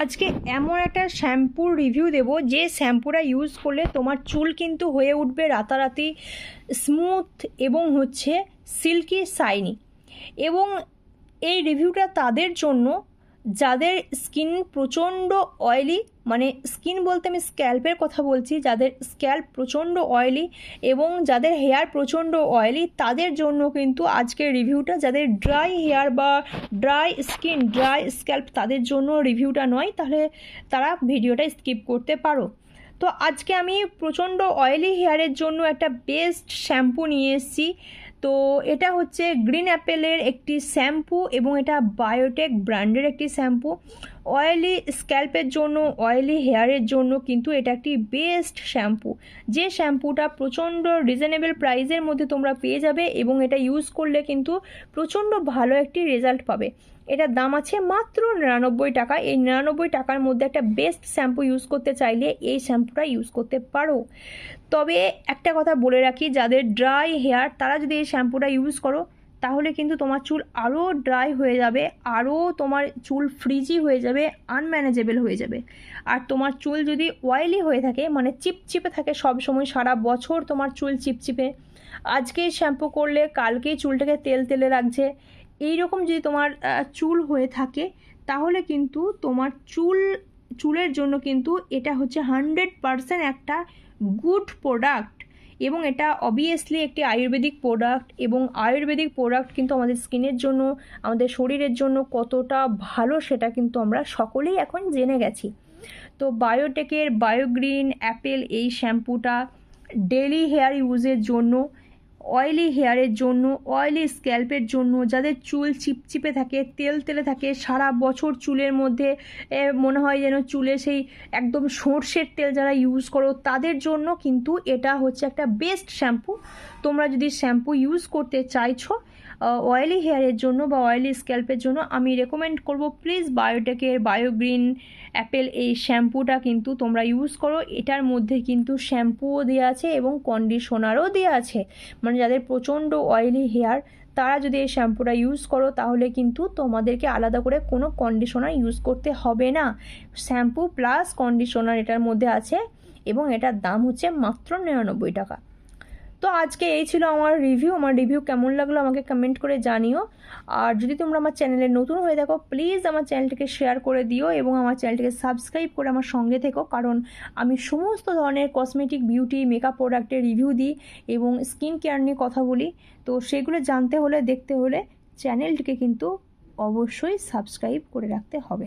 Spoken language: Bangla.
আজকে এমন একটা শ্যাম্পুর রিভিউ দেব, যে শ্যাম্পুটা ইউজ করলে তোমার চুল কিন্তু হয়ে উঠবে রাতারাতি স্মুথ এবং হচ্ছে সিল্কি সাইনি এবং এই রিভিউটা তাদের জন্য যাদের স্কিন প্রচণ্ড অয়েলি মানে স্কিন বলতে আমি স্ক্যাল্পের কথা বলছি, যাদের স্ক্যাল্প প্রচণ্ড অয়েলি এবং যাদের হেয়ার প্রচণ্ড অয়েলি তাদের জন্য কিন্তু আজকের রিভিউটা, যাদের ড্রাই হেয়ার বা ড্রাই স্কিন ড্রাই স্ক্যাল্প তাদের জন্য রিভিউটা নয়, তাহলে তারা ভিডিওটা স্কিপ করতে পারো। তো আজকে আমি প্রচণ্ড অয়েলি হেয়ারের জন্য একটা বেস্ট শ্যাম্পু নিয়ে এসেছি। তো এটা হচ্ছে গ্রিন অ্যাপেলের একটি শ্যাম্পু এবং এটা বায়োটেক ব্র্যান্ডের একটি শ্যাম্পু। অয়েলি স্ক্যাল্পের জন্য অয়েলি হেয়ারের জন্য কিন্তু এটা একটি বেস্ট শ্যাম্পু যে শ্যাম্পুটা প্রচণ্ড রিজনেবল প্রাইসের মধ্যে তোমরা পেয়ে যাবে এবং এটা ইউজ করলে কিন্তু প্রচণ্ড ভালো একটি রেজাল্ট পাবে। এটার দাম আছে মাত্র নিরানব্বই টাকা। এই নিরানব্বই টাকার মধ্যে একটা বেস্ট শ্যাম্পু ইউজ করতে চাইলে এই শ্যাম্পুটা ইউজ করতে পারো। তবে একটা কথা বলে রাখি, যাদের ড্রাই হেয়ার তারা যদি এই শ্যাম্পুটা ইউজ করো তাহলে কিন্তু তোমার চুল আরও ড্রাই হয়ে যাবে আরও তোমার চুল ফ্রিজি হয়ে যাবে আনম্যানেজেবল হয়ে যাবে। আর তোমার চুল যদি অয়েলি হয়ে থাকে মানে চিপচিপে থাকে সব সময়, সারা বছর তোমার চুল চিপচিপে, আজকেই শ্যাম্পু করলে, কালকেই চুলটাকে তেল তেলে রাখছে এই রকম যদি তোমার চুল হয়ে থাকে, তাহলে কিন্তু তোমার চুল, চুলের জন্য কিন্তু এটা হচ্ছে হান্ড্রেড পারসেন্ট একটা গুড প্রোডাক্ট এবং এটা অবভিয়াসলি একটি আয়ুর্বেদিক প্রোডাক্ট এবং আয়ুর্বেদিক প্রোডাক্ট কিন্তু আমাদের স্কিনের জন্য, আমাদের শরীরের জন্য কতটা ভালো সেটা কিন্তু আমরা সকলেই এখন জেনে গেছি। তো বায়োটেকের বায়োগ্রিন অ্যাপেল এই শ্যাম্পুটা ডেলি হেয়ার ইউজের জন্য অয়েলি হেয়ারের জন্য অয়েলি স্ক্যাল্পের জন্য, যাদের চুল চিপচিপে থাকে, তেল তেলে থাকে, সারা বছর চুলের মধ্যে মনে হয় যেন চুলে সেই একদম সর্ষের তেল যারা ইউজ করো, তাদের জন্য কিন্তু এটা হচ্ছে একটা বেস্ট শ্যাম্পু তোমরা যদি শ্যাম্পু ইউজ করতে চাইছো অয়েলি হেয়ারের জন্য বা অয়েলি স্ক্যাল্পের জন্য আমি রেকমেন্ড করব প্লিজ বায়োটেকের বায়োগ্রিন অ্যাপেল এই শ্যাম্পুটা কিন্তু তোমরা ইউজ করো। এটার মধ্যে কিন্তু শ্যাম্পুও দেওয়া আছে এবং কন্ডিশনারও দেওয়া আছে। মানে যাদের প্রচণ্ড অয়েলি হেয়ার তারা যদি এই শ্যাম্পুটা ইউজ করো, তাহলে কিন্তু তোমাদেরকে আলাদা করে কোনো কন্ডিশনার ইউজ করতে হবে না। শ্যাম্পু প্লাস কন্ডিশনার এটার মধ্যে আছে এবং এটার দাম হচ্ছে মাত্র নিরানব্বই টাকা। তো আজকে এই ছিল আমার রিভিউ আমার রিভিউ কেমন লাগল আমাকে কমেন্ট করে জানিও। আর যদি তোমরা আমার চ্যানেলে নতুন হয়ে থাকো প্লিজ আমার চ্যানেলটিকে শেয়ার করে দিও এবং আমার চ্যানেলটিকে সাবস্ক্রাইব করে আমার সঙ্গে থেকো। কারণ আমি সমস্ত ধরনের কসমেটিক বিউটি মেকআপ প্রোডাক্টের রিভিউ দিই এবং স্কিন কেয়ার নিয়ে কথা বলি। তো সেগুলো জানতে হলে, দেখতে হলে চ্যানেলটিকে কিন্তু অবশ্যই সাবস্ক্রাইব করে রাখতে হবে।